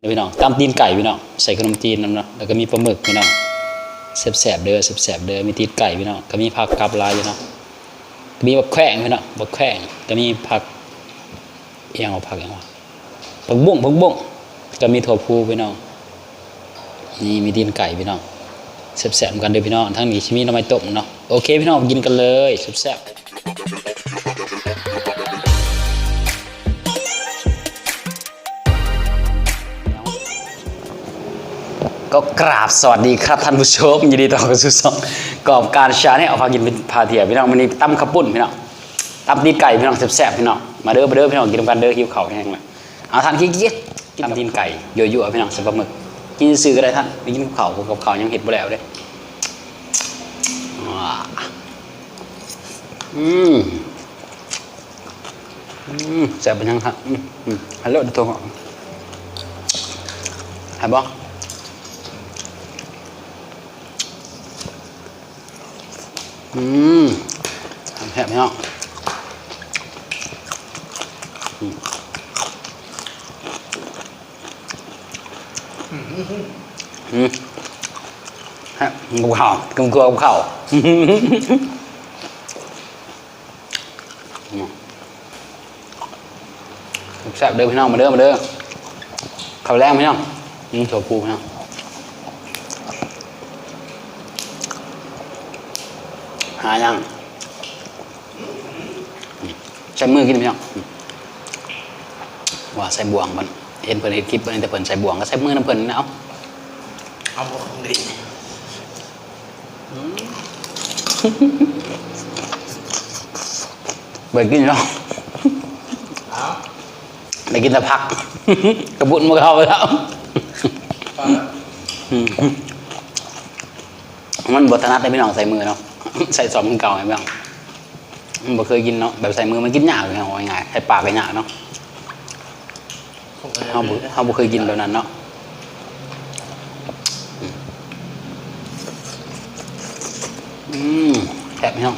พี่น้องตำตีนไก่พี่น้องใส่ขนมจีนน้ำเนาะแล้วก็มีปลาหมึกพี่น้องแสบๆเด้อแสบๆเด้อมีตีนไก่พี่น้องก็มีผักกับลายพี่น้องก็มีบักแขวงพี่น้องบักแขวงก็มีผักเอียงเอาผักเอียงวะผักบุ้งผักบุ้งก็มีถั่วพูพี่น้องนี่มีตีนไก่พี่น้องแสบๆเหมือนกันเด้อพี่น้องทั้งนี้ชิมีน้ำไม้ต้มเนาะโอเคพี่น้องกินกันเลยแสบๆ ก็กราบสวัสดีครับท่านผู้ชมยินดีต้อนรับสู่ช่องกอบการชาแนลพากินเป็นพาเทียพี่น้องวันนี้ตำข้าวปุ้นพี่น้องตำตีนไก่พี่น้องแซ่บๆพี่น้องมาเด้อมาเด้อพี่น้องกินกันเด้อหิวเข้าแห้งเลยเอาท่านขี้เกียจกินตำตีนไก่ยั่วๆพี่น้องใส่ปลาหมึกกินซื้อก็ได้ท่านไปกินกับข้ากับข้ายังเห็ดบ่แล้วเด้ว้าอืมอืมแซ่บเป็นยังครับอืมฮัลโหลตัวของหายบ่ อืมทำแผลไม่ออกอืมอืมฮะกูเข่ากำกลัวกูเข่าอืมแซ่บเด้อพี่น้องมาเด้อมาเด้อข้าวแรงพี่น้องอืมถั่วปูพี่น้อง หายังใช้มือกินไหมเนาะว่าใส่บ่วงมันเห็นเพิ่นเห็นคลิปเพิ่นแต่เพิ่นใส่บ่วงก็ใส่มือน้ำเพิ่นนะเอาเอาบอกดิเบิดกินเนาะเอาได้กินแต่พักกระบุนมันก็เข้าไปแล้วฟังมันบทนัดได้พี่น้องใส่มือเนาะ ใส่ซอมมือเก่าไงพี่น้องมันบ่เคยกินเนาะแบบใส่มือมันกินยากเลยเอาง่ายๆใส่ปากก็ยากเนาะผมก็เฮาบ่เฮาบ่เคยกินแบบนั้นเนาะอืมแซ่บพี่น้อง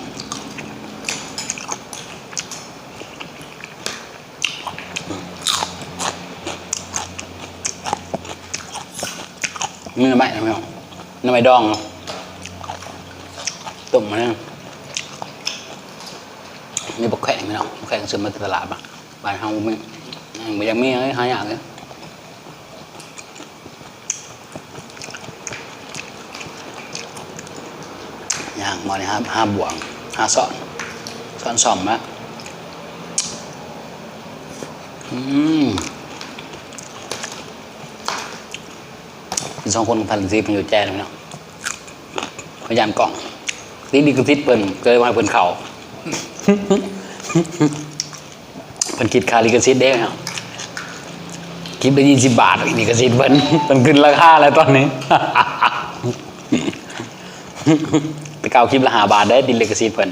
มีน้ำใหม่นะพี่น้องน้ำใหม่ดองเนาะ ต้มมาเนี่ยมีบกแข่งพี่น้องบกแข่งซื้อมาตลาดมาบ้านเฮาไม่ไม่ยังมีเลยหาอย่างเลยอย่างมาเนี่ยครับห้าบวงห้าสอนสอนสอมนะอืมสองคนพันซีพันอยู่แจ้เลยเนาะพยายามกล่อง ติดดีก็ติดเปิ้นเกิดมาเปิ้นเขาเปิ้นคิดค่าลิขสิทธิ์เด้เนาะคลิปละยี่สิบบาทลิขสิทธิ์เปิ้นเปิ้นขึ้นราคาแล้วตอนนี้ไปเก่าคลิปละห้าบาทได้ดินลิขสิทธิ์เปิ้น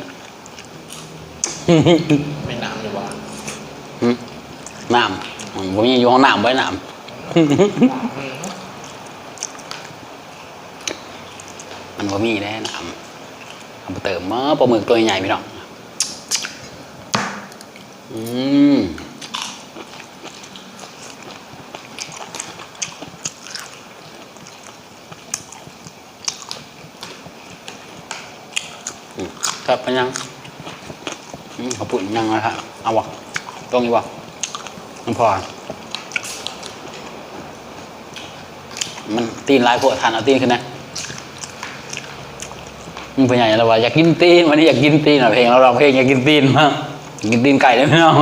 ไม่น้ำอยู่ว่าน้ำผมยังอยู่ห้องน้ำไว้น้ำมันก็มีแน่น้ำ เอาไปเติมมาปลาหมึกตัวใหญ่พี่น้องอืมอืมครับเป็นยังอืมเขาปุ่นยังนะครับเอาวะตรงนี้วะมันพอ มันตีนลายพวกทานเอาตีนขึ้นนะ มึงเป็นไงเราว่าอยากกินตีนวันนี้อยากกินตีนเพลงเราร้องเพลงอยากกินตีนมากกินตีนไก่ได้ไหมน้อง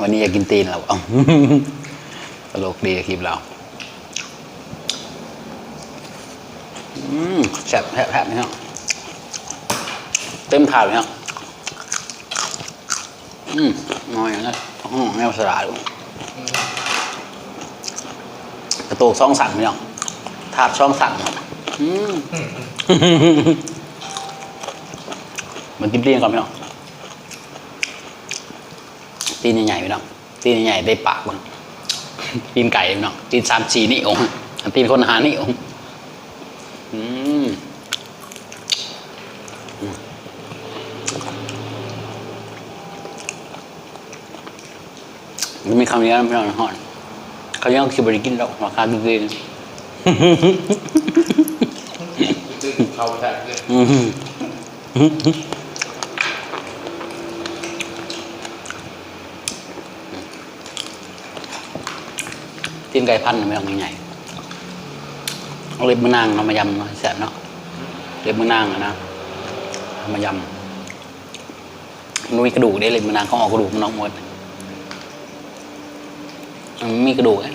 วันนี้อยากกินตีนเราตลกดีคลิปเราแซ่บแซ่บแซ่บพี่น้เต็มถาดพี่น้องอืมน้อยอย่างนั้นห้องแนวสลาดกระโตกซองสั่งพี่น้ ถาดช่องสั่งครับอืมมันกินตีนก่อนพี่น้องตีนใหญ่ๆพี่น้องตีนใหญ่ๆได้ปากมันตีนไก่พี่น้องตีนสามสี่นี่องค์อันตีนคนหานี่องค์อืมอืมมันมีคำนี้นะพี่น้องหอนเขายังคิดบริกินหรอกราคาดีๆ ดึงเขาได้เลยตีนไก่พันธุ์ไม่ต้องใหญ่เอาเล็บมือนางเอามายำนะแซ่บเนาะเล็บมือนางอะนะมายำมันมีกระดูกได้เล็บมือนางเขาออกกระดูกมันออกหมดมันมีกระดูกอะ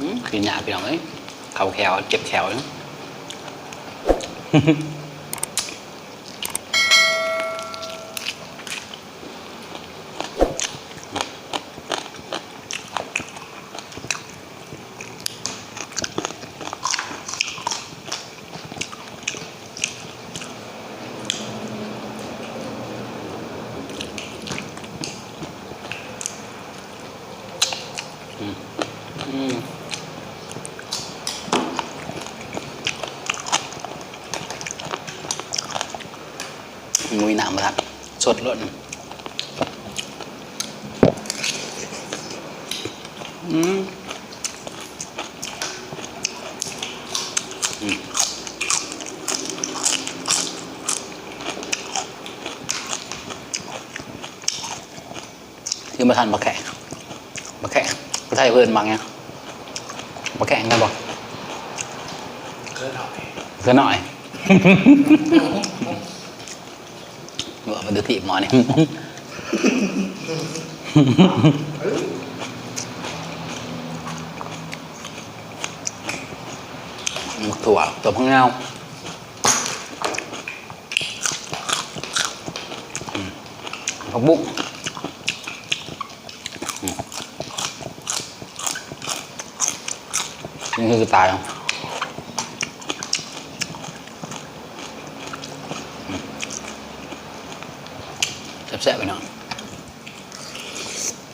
อืม คืนหยาพี่น้องเอ้ยเข่าแขวเจ็บแขวเนาะามมาครับสดล้นอืมอืมคือมาทานบะแขกบะแขกก็ไทยเพื่อนมังไงบะแขกกันบอกเกินหน่อยเพื่อนหน่อย เมื่อพี่หมอเนี่หมกถั่วตัวพังเงาผักบุ้งอืมนี่คือตายอะ แซ่บๆไปหน่อย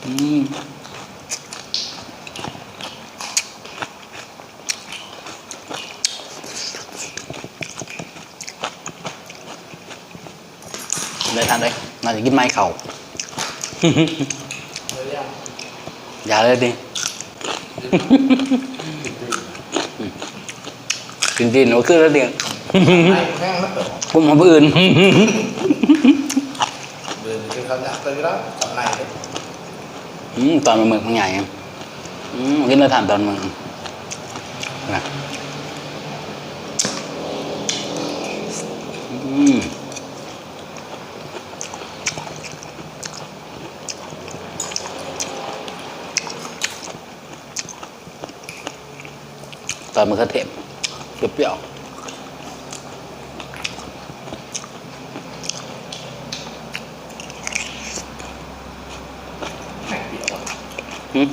อืมเลยทานเลยน่าจะกินไม้เข่าเลยยังอย่าเลยดิกินดินหัวขึ้นแล้วเดียวไม่แห้งแล้วเปิดผมมาอื่นเดิน กินข้าวหนักเลยแล้วตอนไหนอืมตอนมันเมืองมันใหญ่ไงอืมกินแล้วทานตอนมืองนะอืมตอนมันก็เทมเปรี้ยวแห้งเปรี้ยวอะ ๆอืม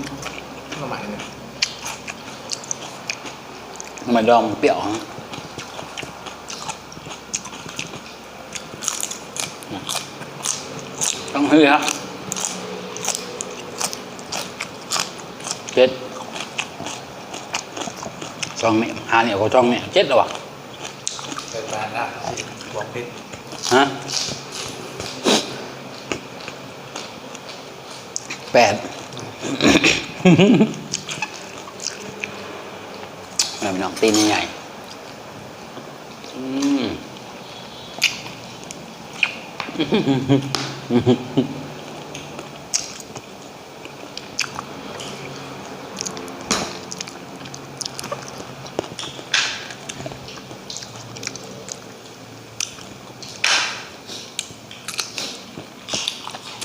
ทำไมเนี่ย ทำไมดองเปรี้ยวต้องฮือครับเจ็ดจ้องเนี่ยหาเนี่ยเขาจ้องเนี่ยเจ็ดหรอวะเป็นแบรนละสิบวกพิษฮะแปด เราไปน้องตีนใหญ่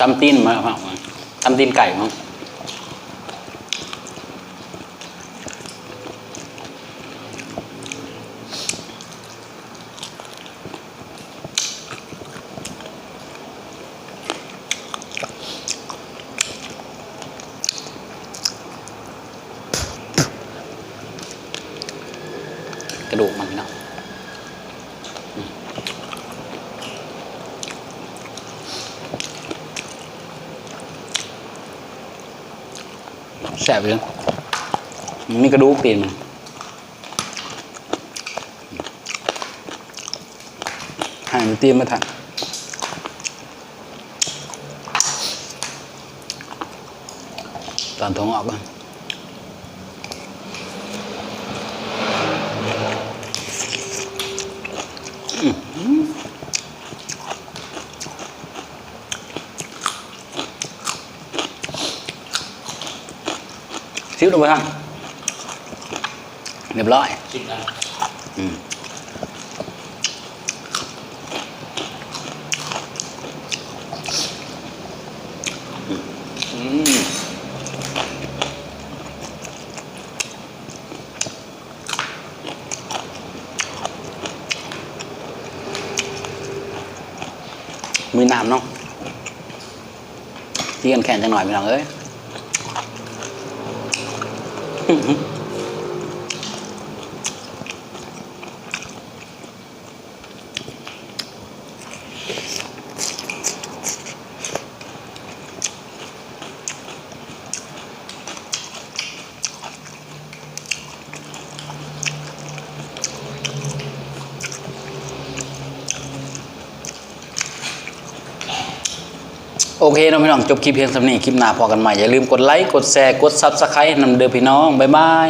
ตำตีนมาเอามาตำตีนไก่มั้ง กระดูกมันเนาะแสบเลยมันมีกระดูกเปีนมันหายมันเตรียมมาทันตอนท้องออกกัน ซิ้วลงไปฮะเรียบร้อยจริงนะ โอเคน้องเอ้ยโอเคเนาะพี่น้องจบคลิปเพียงสำนี้คลิปหน้าพอกันใหม่อย่าลืมกดไลค์กดแชร์กดซับสไครต์นำเด้อพี่น้องบ๊ายบาย